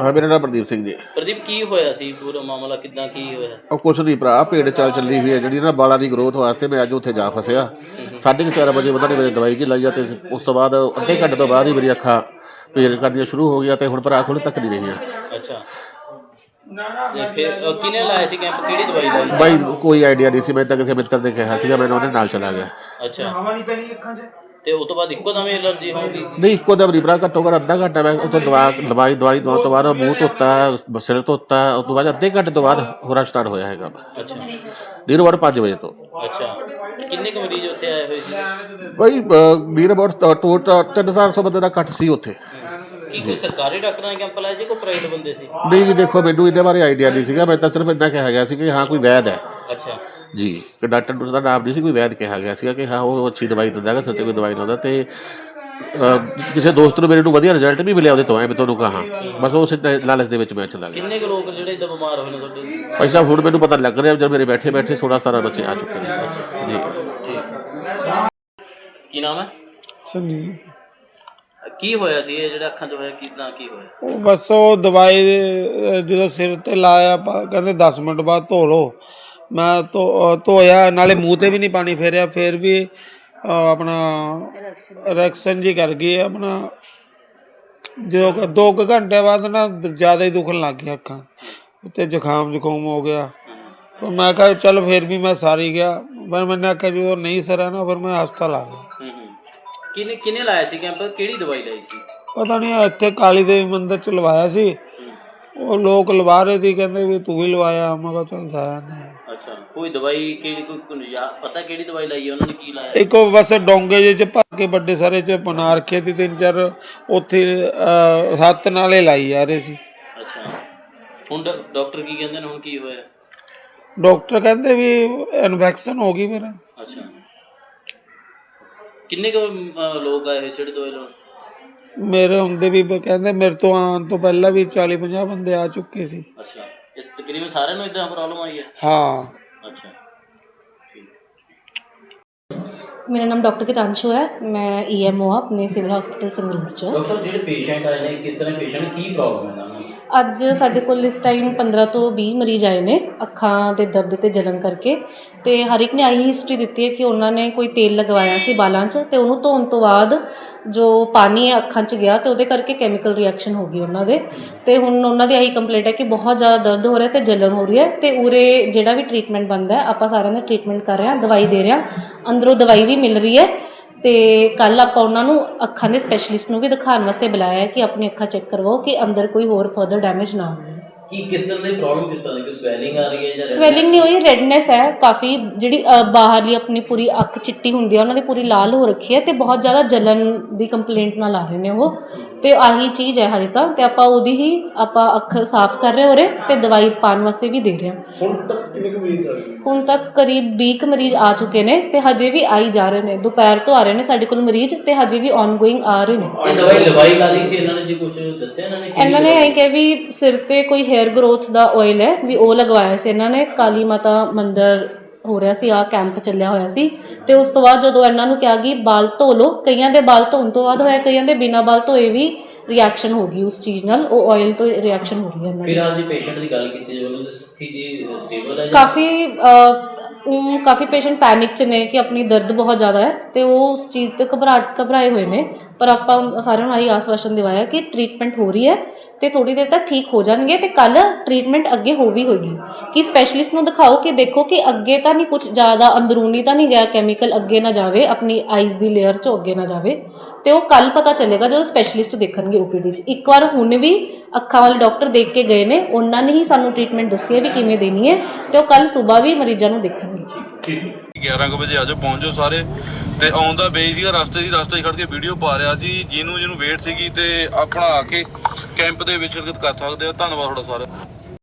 ਹਾਂ ਮੇਰਾ ਨਾਮ ਪ੍ਰਦੀਪ ਸਿੰਘ ਜੀ। ਪ੍ਰਦੀਪ ਕੀ ਹੋਇਆ ਸੀ? ਪੂਰਾ ਮਾਮਲਾ ਕਿਦਾਂ ਕੀ ਹੋਇਆ? ਉਹ ਕੁਛ ਨਹੀਂ ਭਰਾ ਭੇਡ ਚਾਲ ਚੱਲੀ ਹੋਈ ਹੈ ਜਿਹੜੀ ਨਾ ਬਾਲਾਂ ਦੀ ਗਰੋਥ ਵਾਸਤੇ ਮੈਂ ਅੱਜ ਉੱਥੇ ਜਾ ਫਸਿਆ। ਸਾਢੇ ਕੁ ਚਾਰ ਵਜੇ ਪਤਾ ਨਹੀਂ ਮੇਰੇ ਦਵਾਈ ਕੀ ਲਾਈ ਆ ਤੇ ਉਸ ਤੋਂ ਬਾਅਦ ਅੱਧੇ ਘੰਟੇ ਤੋਂ ਬਾਅਦ ਹੀ ਮੇਰੀ ਅੱਖਾਂ ਪੀੜ ਕਰਨੀਆਂ ਸ਼ੁਰੂ ਹੋ ਗਈਆਂ ਤੇ ਹੁਣ ਭਰਾ ਖੁੱਲ੍ਹ ਤੱਕ ਨਹੀਂ ਰਹੀਆਂ। ਅੱਛਾ। ਤੇ ਫਿਰ ਅਹ, ਕਿਹਨੇ ਲਾਇਆ ਸੀ ਕੈਂਪ? ਕਿਹੜੀ ਦਵਾਈ ਲਾਈ ਬਾਈ ਕੋਈ ਆਈਡੀਆ ਨਹੀਂ ਸੀ ਮੈਂ ਤਾਂ ਕਿਸੇ ਮਿੱਤਰ ਨੇ ਕਿਹਾ ਸੀਗਾ ਮੈਨੂੰ ਉਹਦੇ ਨਾਲ ਚਲਾ ਗਿਆ। ਅੱਛਾ। ਹਵਾ ਨਹੀਂ ਪੈਣੀ ਅੱਖਾਂ 'ਚ ਤੇ ਉਸ ਤੋਂ ਬਾਅਦ ਇੱਕੋ ਦਮ ਐਲਰਜੀ ਹੋਊਗੀ। ਨਹੀਂ ਇੱਕੋ ਦਮ ਨਹੀਂ ਭਰਾ ਘੱਟੋ ਘੱਟ ਅੱਧਾ ਘੰਟਾ ਮੈਂ ਉੱਥੇ ਦਵਾ ਦਵਾਈ ਦਵਾਈ ਦਵਾਉਣ ਤੋਂ ਬਾਅਦ ਮੂੰਹ ਧੋਤਾ ਸਿਰ ਧੋਤਾ ਉਸ ਤੋਂ ਬਾਅਦ ਅੱਧੇ ਘੰਟੇ ਤੋਂ ਬਾਅਦ ਹੋਰਾ ਸਟਾਰਟ ਹੋਇਆ ਹੈਗਾ ਅੱਛਾ। ਨੀਰ ਵੜ 5 ਵਜੇ ਤੋਂ। ਅੱਛਾ। ਕਿੰਨੇ ਕੁ ਮਰੀਜ਼ ਉੱਥੇ ਆਏ ਹੋਏ ਸੀ? ਬਾਈ ਨੀਰ ਵੜ ਟੋਟਲ 300 ਬੰਦੇ ਦਾ ਕੱਟ ਸੀ ਉੱਥੇ। ਕੀ ਕੋਈ ਸਰਕਾਰੀ ਡਾਕਟਰਾਂ ਦਾ ਕੈਂਪ ਲਾਇਆ ਜੀ ਕੋਈ ਪ੍ਰਾਈਵੇਟ ਬੰਦੇ ਸੀ? ਨਹੀਂ ਜੀ ਦੇਖੋ ਮੈਨੂੰ ਇਹਦੇ ਬਾਰੇ ਆਈਡੀਆ ਨਹੀਂ ਸੀਗਾ ਮੈਂ ਤਾਂ ਸਿਰਫ ਇੰਨਾ ਕਿਹਾ ਗਿਆ ਸੀ ਕਿ ਹਾਂ ਕੋਈ ਵੈਦ ਹੈ। ਅੱਛਾ। ਜੀ ਕਿ ਡਾਕਟਰ ਨੂੰ ਦਾ ਨਾਮ ਨਹੀਂ ਸੀ ਕੋਈ ਵੈਦ ਕਿਹਾ ਗਿਆ ਸੀਗਾ ਕਿ ਹਾਂ ਉਹ ਅੱਛੀ ਦਵਾਈ ਦਿੰਦਾ ਹੈਗਾ ਸਿਰ ਕੋਈ ਦਵਾਈ ਲਾਉਂਦਾ ਤੇ ਅਹ, ਕਿਸੇ ਦੋਸਤ ਨੂੰ ਮੇਰੇ ਨੂੰ ਵਧੀਆ ਰਿਜ਼ਲਟ ਵੀ ਮਿਲਿਆ ਉਹਦੇ ਤੋਂ ਐ ਮੈਂ ਤੁਹਾਨੂੰ ਕਹਾਂ। ਬਸ ਉਸ ਲਾਲਚ ਦੇ ਵਿੱਚ ਮੈਂ ਚਲਾ ਗਿਆ। ਕਿੰਨੇ ਕੁ ਲੋਕ ਜਿਹੜੇ ਇਦਾਂ ਬਿਮਾਰ ਹੋਏ ਨੇ ਤੁਹਾਡੇ? ਭਾਈ ਸਾਹਿਬ ਹੁਣ ਮੈਨੂੰ ਪਤਾ ਲੱਗ ਰਿਹਾ ਜਦ ਮੇਰੇ ਬੈਠੇ ਬੈਠੇ 16 17 ਬੱਚੇ ਆ ਚੁੱਕੇ ਨੇ। ਜੀ। ਠੀਕ ਕੀ ਨਾਮ ਹੈ? ਸੰਜੀਵ ਕੀ ਹੋਇਆ ਸੀ? ਇਹ ਜਿਹੜਾ ਅੱਖਾਂ 'ਚ ਹੋਇਆ ਕਿਦਾਂ ਕੀ ਹੋਇਆ? ਉਹ ਬਸ ਉਹ ਦਵਾਈ ਅਹ, ਜਦੋਂ ਸਿਰ ਤੇ ਲਾਇਆ ਪਾ- ਕਹਿੰਦੇ 10 ਮਿੰਟ ਬਾਅਦ ਧੋ ਲਓ। ਮੈਂ ਧੋਇਆ ਨਾਲੇ ਮੂੰਹ ਤੇ ਵੀ ਨਹੀਂ ਪਾਣੀ ਫੇਰਿਆ ਫਿਰ ਵੀ ਆਪਣਾ ਰੈਕਸ਼ਨ ਜੀ ਕਰ ਗਈ ਆਪਣਾ ਜੋ ਕਿ ਦੋ ਕੁ ਘੰਟੇ ਬਾਅਦ ਨਾ ਜ਼ਿਆਦਾ ਹੀ ਦੁਖਣ ਲੱਗ ਗਿਆ ਅੱਖਾਂ ਤੇ ਜ਼ੁਕਾਮ ਜ਼ੁਕਾਮ ਹੋ ਗਿਆ। ਪਰ ਮੈਂ ਕਿਹਾ ਚੱਲ ਫਿਰ ਵੀ ਮੈਂ ਸਾਰੀ ਗਿਆ ਪਰ ਮੈਨੇ ਆਖਿਆ ਜਦੋਂ ਨਹੀਂ ਸਰਿਆ ਨਾ ਫਿਰ ਮੈਂ ਹਸਪਤਾਲ ਆ ਗਿਆ। ਕਿਹਨੇ ਕਿਹਨੇ ਲਾਇਆ ਸੀ ਕੈਂਪ? ਕਿਹੜੀ ਦਵਾਈ ਲਾਈ ਸੀ? ਪਤਾ ਨਹੀਂ ਇੱਥੇ ਕਾਲੀ ਦੇਵੀ ਮੰਦਿਰ ਚ ਲਵਾਇਆ ਸੀ। ਉਹ ਲੋਕ ਲਵਾ ਰਹੇ ਸੀ ਕਹਿੰਦੇ ਵੀ ਤੂੰ ਵੀ ਲਵਾਇਆ ਮੈਂ ਕਿਹਾ ਚੱਲ ਜਾਇਆ ਨਹੀਂ। ਅੱਛਾ। ਕੋਈ ਦਵਾਈ ਕਿਹੜੀ ਕੋਈ ਯਾ- ਪਤਾ ਕਿਹੜੀ ਦਵਾਈ ਲਾਈ ਹੈ? ਉਹਨਾਂ ਨੇ ਕੀ ਲਾਇਆ? ਇੱਕ ਉਹ ਬਸ ਡੋਂਗੇ ਜਿਹੇ ਚ ਭਰ ਕੇ ਵੱਡੇ ਸਾਰੇ ਚ ਬਣਾ ਰੱਖੇ ਸੀ ਤਿੰਨ ਚਾਰ ਉੱਥੇ ਅਹ, ਹੱਥ ਨਾਲੇ ਲਾਈ ਜਾ ਰਹੇ ਸੀ। ਅੱਛਾ। ਹੁਣ ਡਾ- ਡਾਕਟਰ ਕੀ ਕਹਿੰਦੇ ਨੇ? ਹੁਣ ਕੀ ਹੋਇਆ? ਡਾਕਟਰ ਕਹਿੰਦੇ ਵੀ ਇਨਫੈਕਸ਼ਨ ਹੋ ਗਈ ਮੇਰਾ। ਅੱਛਾ। ਕਿੰਨੇ ਕੁ ਅਹ, ਲੋਕ ਆਏ ਹੋਏ ਜਿਹੜੇ ਦਵਾਈ ਲਾਉਣ? ਮੇਰੇ ਹੁੰਦੇ ਵੀ ਬ- ਕਹਿੰਦੇ ਮੇਰੇ ਤੋਂ ਆਉਣ ਤੋਂ ਪਹਿਲਾਂ ਵੀ 40 50 ਬੰਦੇ ਆ ਚੁੱਕੇ ਸੀ। ਅੱਛਾ। ਇਸ ਤਕਰੀਬਨ ਸਾਰਿਆਂ ਨੂੰ ਇਦਾਂ ਪ੍ਰੋਬਲਮ ਆਈ ਹੈ ਹਾਂ ਅੱਛਾ ਠੀਕ ਮੇਰਾ ਨਾਮ ਡਾਕਟਰ ਕਿਤਾਂਸ਼ੂ ਹੈ ਮੈਂ ਈਐਮਓ ਆ ਆਪਣੇ ਸਿਵਲ ਹਸਪੀਟਲ ਸੰਗਰੂਰ ਚ ਡਾਕਟਰ ਸਾਹਿਬ ਜਿਹੜੇ ਪੇਸ਼ੈਂਟ ਆਏ ਨੇ ਕਿਸ ਤਰ੍ਹਾਂ ਪੇਸ਼ੈਂਟ ਕੀ ਪ੍ਰੋਬਲਮ ਹੈ ਇਹਨਾਂ ਨੂੰ ਅੱਜ ਸਾਡੇ ਕੋਲ ਇਸ ਟਾਈਮ 15 ਤੋਂ 20 ਮਰੀਜ਼ ਆਏ ਨੇ, ਅੱਖਾਂ ਦੇ ਦਰਦ ਤੇ ਜਲਨ ਕਰਕੇ। ਤੇ ਹਰ ਇੱਕ ਨੇ ਆਹੀ ਹਿਸਟਰੀ ਦਿੱਤੀ ਹੈ ਕਿ ਉਹਨਾਂ ਨੇ ਕੋਈ ਤੇਲ ਲਗਵਾਇਆ ਸੀ ਬਾਲਾਂ 'ਚ ਤੇ ਉਹਨੂੰ ਧੋਣ ਤੋਂ ਬਾਅਦ ਜੋ ਪਾਣੀ ਹੈ ਅੱਖਾਂ 'ਚ ਗਿਆ ਤੇ ਉਹਦੇ ਕਰਕੇ ਕੈਮੀਕਲ ਰਿਐਕਸ਼ਨ ਹੋ ਗਈ ਉਹਨਾਂ ਦੇ। ਤੇ ਹੁਣ ਉਹਨਾਂ ਦੀ ਆਹੀ ਕੰਪਲੇਂਟ ਹੈ ਕਿ ਬਹੁਤ ਜ਼ਿਆਦਾ ਦਰਦ ਹੋ ਰਿਹਾ ਤੇ ਜਲਨ ਹੋ ਰਹੀ ਹੈ ਤੇ ਉਰੇ ਜਿਹੜਾ ਵੀ ਟ੍ਰੀਟਮੈਂਟ ਬਣਦਾ ਹੈ, ਆਪਾਂ ਸਾਰਿਆਂ ਦਾ ਟ੍ਰੀਟਮੈਂਟ ਕਰ ਰਹੇ ਹਾਂ, ਦਵਾਈ ਦੇ ਰਹੇ ਹਾਂ। ਅੰਦਰੋਂ ਦਵਾਈ ਵੀ ਮਿਲ ਰਹੀ ਹੈ। ਤੇ ਕੱਲ ਆਪਾਂ ਉਹਨਾਂ ਨੂੰ ਅੱਖਾਂ ਦੇ ਸਪੈਸ਼ਲਿਸਟ ਨੂੰ ਵੀ ਦਿਖਾਉਣ ਵਾਸਤੇ ਬੁਲਾਇਆ ਹੈ ਕਿ ਆਪਣੀ ਅੱਖਾਂ ਚੈੱਕ ਕਰਵਾਓ ਕਿ ਅੰਦਰ ਕੋਈ ਹੋਰ ਫਰਦਰ ਡੈਮੇਜ ਨਾ ਹੋਵੇ। ਕੀ ਕਿਸ ਤਰ੍ਹਾਂ ਦੀ ਪ੍ਰੋਬਲਮ ਕਿਸ ਤਰ੍ਹਾਂ ਦੀ? ਕੋਈ ਸਵੈਲਿੰਗ ਆ ਰਹੀ ਹੈ ਜਾਂ ਸਵੈਲਿੰਗ ਨਹੀਂ ਹੋਈ ਰੈਡਨੈਸ ਹੈ। ਕਾਫੀ ਜਿਹੜੀ ਅ, ਬਾਹਰਲੀ ਆਪਣੀ ਪੂਰੀ ਅੱਖ ਚਿੱਟੀ ਹੁੰਦੀ ਹੈ ਉਹਨਾਂ ਦੀ ਪੂਰੀ ਲਾਲ ਹੋ ਰੱਖੀ ਹੈ ਤੇ ਬਹੁਤ ਜ਼ਿਆਦਾ ਜਲਨ ਦੀ ਕੰਪਲੇਂਟ ਨਾਲ ਆ ਰਹੇ ਨੇ ਉਹ। ਤੇ ਆਹੀ ਚੀਜ਼ ਹੈ ਹਜੇ ਤਾਂ ਤੇ ਆਪਾਂ ਉਹਦੀ ਹੀ ਆਪਾਂ ਅੱਖ ਸਾਫ਼ ਕਰ ਰਹੇ ਹੋਰੇ ਤੇ ਦਵਾਈ ਪਾਉਣ ਵਾਸਤੇ ਵੀ ਦੇ ਰਹੇ ਹਾਂ। ਹੁਣ ਤੱਕ ਕਿੰਨੇ ਮਰੀਜ਼ ਆ ਗਏ? ਹੁਣ ਤੱਕ ਕਰੀਬ 20 ਕੁ ਮਰੀਜ਼ ਆ ਚੁੱਕੇ ਨੇ ਤੇ ਹਜੇ ਵੀ ਆਈ ਜਾ ਰਹੇ ਨੇ। ਦੁਪਹਿਰ ਤੋਂ ਆ ਰਹੇ ਨੇ ਸਾਡੇ ਕੋਲ ਮਰੀਜ਼ ਤੇ ਹਜੇ ਵੀ ਆਨਗੋਇੰਗ ਆ ਰਹੇ ਨੇ। ਇਹ ਦਵਾਈ ਲਵਾਈ ਲਾ ਲਈ ਸੀ? ਇਹਨਾਂ ਨੇ ਜੀ ਕੁਝ ਦੱਸਿਆ ਇਹਨਾਂ ਨੇ ਇਹਨਾਂ ਨੇ ਇਹ ਕਿਹਾ ਵੀ ਸਿਰ ਤੇ ਕੋਈ ਹੇਅਰ ਗਰੋਥ ਦਾ ਆਇਲ ਹੈ ਵੀ ਉਹ ਲਗਵਾਇਆ ਸੀ ਇਹਨਾਂ ਨੇ। ਕਾਲੀ ਮਾਤਾ ਮੰਦਿਰ ਹੋ ਰਿਹਾ ਸੀ ਆ ਕੈਂਪ ਚੱਲਿਆ ਹੋਇਆ ਸੀ ਤੇ ਉਸ ਤੋਂ ਬਾਅਦ ਜਦੋਂ ਇਹਨਾਂ ਨੂੰ ਕਿਹਾ ਕਿ ਬਾਲ ਧੋ ਲਓ ਕਈਆਂ ਦੇ ਬਾਲ ਧੋਣ ਤੋਂ ਬਾਅਦ ਹੋਇਆ ਕਈਆਂ ਦੇ ਬਿਨਾਂ ਬਾਲ ਧੋਏ ਵੀ ਰਿਐਕਸ਼ਨ ਹੋ ਗਈ ਉਸ ਚੀਜ਼ ਨਾਲ ਉਹ ਆਇਲ ਤੋਂ ਰਿਐਕਸ਼ਨ ਹੋ ਰਹੀ ਹੈ ਇਹਨਾਂ ਦੀ। ਫਿਲਹਾਲ ਜੀ ਪੇਸ਼ੈਂਟ ਦੀ ਗੱਲ ਕੀਤੀ ਜਾਵੇ ਸਥਿਤੀ ਸਟੇਬਲ ਹੈ ਜੀ? ਕਾਫੀ ਉਹ ਕਾਫੀ ਪੇਸ਼ੈਂਟ ਪੈਨਿਕ ਚ ਨੇ ਕਿ ਆਪਣੀ ਦਰਦ ਬਹੁਤ ਜ਼ਿਆਦਾ ਹੈ ਤੇ ਉਹ ਉਸ ਚੀਜ਼ ਤੇ ਘਬਰਾਹਟ ਘਬਰਾਏ ਹੋਏ ਨੇ। ਪਰ ਆਪਾਂ ਸਾਰਿਆਂ ਨੂੰ ਆਹੀ ਆਸਵਾਸ਼ਨ ਦਿਵਾਇਆ ਕਿ ਟ੍ਰੀਟਮੈਂਟ ਹੋ ਰਹੀ ਹੈ ਤੇ ਥੋੜੀ ਦੇਰ ਤੱਕ ਠੀਕ ਹੋ ਜਾਣਗੇ ਤੇ ਕੱਲ ਟ੍ਰੀਟਮੈਂਟ ਅੱਗੇ ਹੋ ਵੀ ਹੋਏਗੀ। ਕਿ ਸਪੈਸ਼ਲਿਸਟ ਨੂੰ ਦਿਖਾਓ ਕਿ ਦੇਖੋ ਕਿ ਅੱਗੇ ਤਾਂ ਨਹੀਂ ਕੁਝ ਜ਼ਿਆਦਾ ਅੰਦਰੂਨੀ ਤਾਂ ਨਹੀਂ ਗਿਆ ਕੈਮੀਕਲ ਅੱਗੇ ਨਾ ਜਾਵੇ, ਆਪਣੀ ਆਈਜ਼ ਦੀ ਲੇਅਰ ਚ ਅੱਗੇ ਨਾ ਜਾਵੇ। ਤੇ ਉਹ ਕੱਲ ਪਤਾ ਚੱਲੇਗਾ ਜਦੋਂ ਸਪੈਸ਼ਲਿਸਟ ਦੇਖਣਗੇ ਓਪੀਡੀ 'ਚ। ਇੱਕ ਵਾਰ ਹੁਣ ਵੀ ਅੱਖਾਂ ਵਾਲੇ ਡਾਕਟਰ ਦੇਖ ਕੇ ਗਏ ਨੇ, ਉਹਨਾਂ ਨੇ ਹੀ ਸਾਨੂੰ ਟ੍ਰੀਟਮੈਂਟ ਦੱਸੀ ਹੈ ਵੀ ਕਿਵੇਂ ਦੇਣੀ ਹੈ ਤੇ ਉਹ ਕੱਲ ਸਵੇਰ ਵੀ ਮਰੀਜ਼ਾਂ ਨੂੰ ਦੇਖਣਗੇ। 11 ਕੁ ਵਜੇ ਆਜੋ ਪਹੁੰਚ ਜਾਓ ਸਾਰੇ। ਤੇ ਆਉਂਦਾ ਬਈ ਸੀਗਾ, ਰਸਤੇ ਦੀ ਰਸਤੇ 'ਚ ਖੜ ਕੇ ਵੀਡੀਓ ਪਾ ਰਿਹਾ ਸੀ, ਜਿਹਨੂੰ ਜਿਹਨੂੰ ਵੇਟ ਸੀਗੀ ਤੇ ਆਪਣਾ ਆ ਕੇ ਕੈਂਪ ਦੇ ਵਿੱਚ ਸ਼ਿਰਕਤ ਕਰ ਸਕਦੇ ਹੋ ਧੰਨਵਾਦ ਤੁਹਾਡਾ ਸਾਰਾ